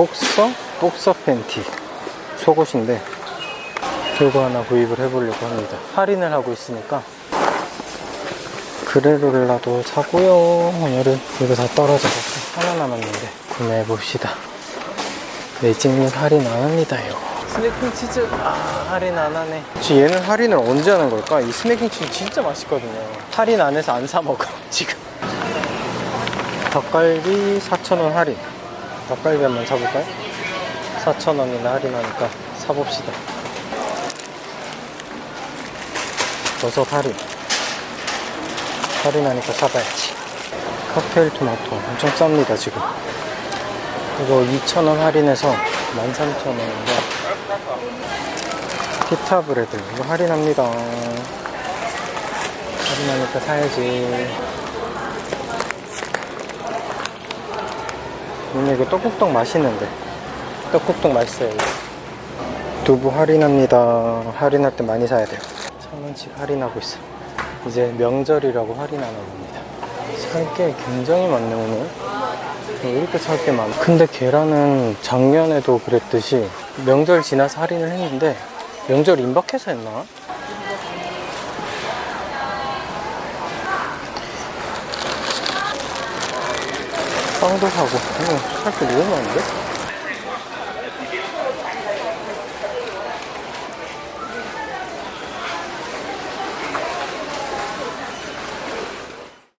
복서? 복서 팬티. 속옷인데 이거 하나 구입을 해보려고 합니다. 할인을 하고 있으니까. 그래롤라도 사고요. 오늘은 이거 다 떨어져서 하나 남았는데 구매해 봅시다. 매직은 할인 안 합니다요. 스네킹 치즈. 아 할인 안 하네. 얘는 할인을 언제 하는 걸까? 이 스네킹 치즈 진짜 맛있거든요. 할인 안 해서 안 사 먹어 지금. 닭갈비 4,000원 할인 닭갈비 한번 사볼까요? 4,000원이나 할인하니까 사봅시다. 버섯 할인. 할인하니까 사봐야지. 칵테일 토마토 엄청 쌉니다 지금. 이거 2,000원 할인해서 13,000원인데. 피타 브레드. 이거 할인합니다. 할인하니까 사야지 근데 이거 떡국떡 맛있는데. 떡국떡 맛있어요 이거. 두부 할인합니다. 할인할 때 많이 사야 돼요. 천원씩 할인하고 있어. 이제 명절이라고 할인하나 봅니다. 살 게 굉장히 많네 오늘. 왜 이렇게 살 게 많아. 근데 계란은 작년에도 그랬듯이 명절 지나서 할인을 했는데 명절 임박해서 했나? 빵도 사고 살게 너무 많은데?